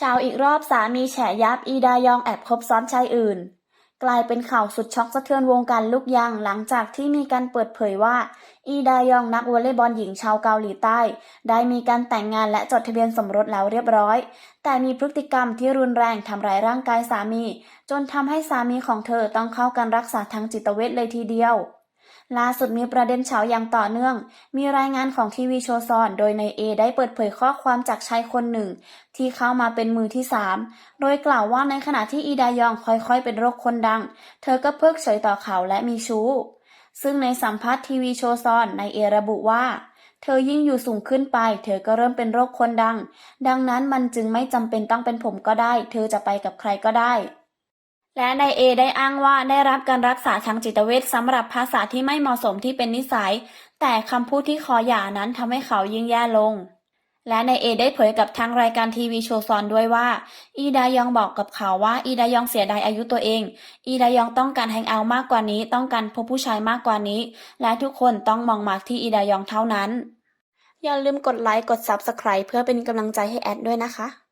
ชาวอีกรอบสามีแฉยับอีดายองแอบคบซ้อนชายอื่น กลายเป็นข่าวสุดช็อกสะเทือนวงการลูกยางหลังจากที่มีการเปิดเผยว่า อีดายองนักวอลเลย์บอลหญิงชาวเกาหลีใต้ ได้มีการแต่งงานและจดทะเบียนสมรสแล้วเรียบร้อย แต่มีพฤติกรรมที่รุนแรงทำร้ายร่างกายสามี จนทำให้สามีของเธอต้องเข้าการรักษาทางจิตเวชเลยทีเดียว ล่าสุดมีประเด็นเฉาอย่างต่อเนื่อง มีรายงานของทีวีโชซอน โดยในเอได้เปิดเผยข้อความจากชายคนหนึ่ง ที่เข้ามาเป็นมือที่สามโดยกล่าวว่าในขณะที่อีดายองค่อยๆ เป็นโรคคนดัง เธอก็เพิกเฉยต่อเขาและมีชู้ ซึ่งในสัมภาษณ์ทีวีโชซอนในเอระบุว่า เธอยิ่งอยู่สูงขึ้นไป เธอก็เริ่มเป็นโรคคนดัง ดังนั้นมันจึงไม่จำเป็นต้องเป็นผมก็ได้ เธอจะไปกับใครก็ได้ และนายเอได้อ้างว่าได้รับการรักษาทางจิตเวชสำหรับภาษาที่ไม่เหมาะสมที่เป็นนิสัย แต่คำพูดที่ขอหย่านั้นทำให้เขายิ่งแย่ลง และนายเอได้เผยกับทางรายการทีวีโชว์ซอนด้วยว่า อีดายองบอกกับเขาว่าอีดายองเสียดายอายุตัวเอง อีดายองต้องการแฮงเอามากกว่านี้ ต้องการพบผู้ชายมากกว่านี้ และทุกคนต้องมองมากที่อีดายองเท่านั้น อย่าลืมกดไลค์กด Subscribe เพื่อเป็นกำลังใจให้แอดด้วยนะคะ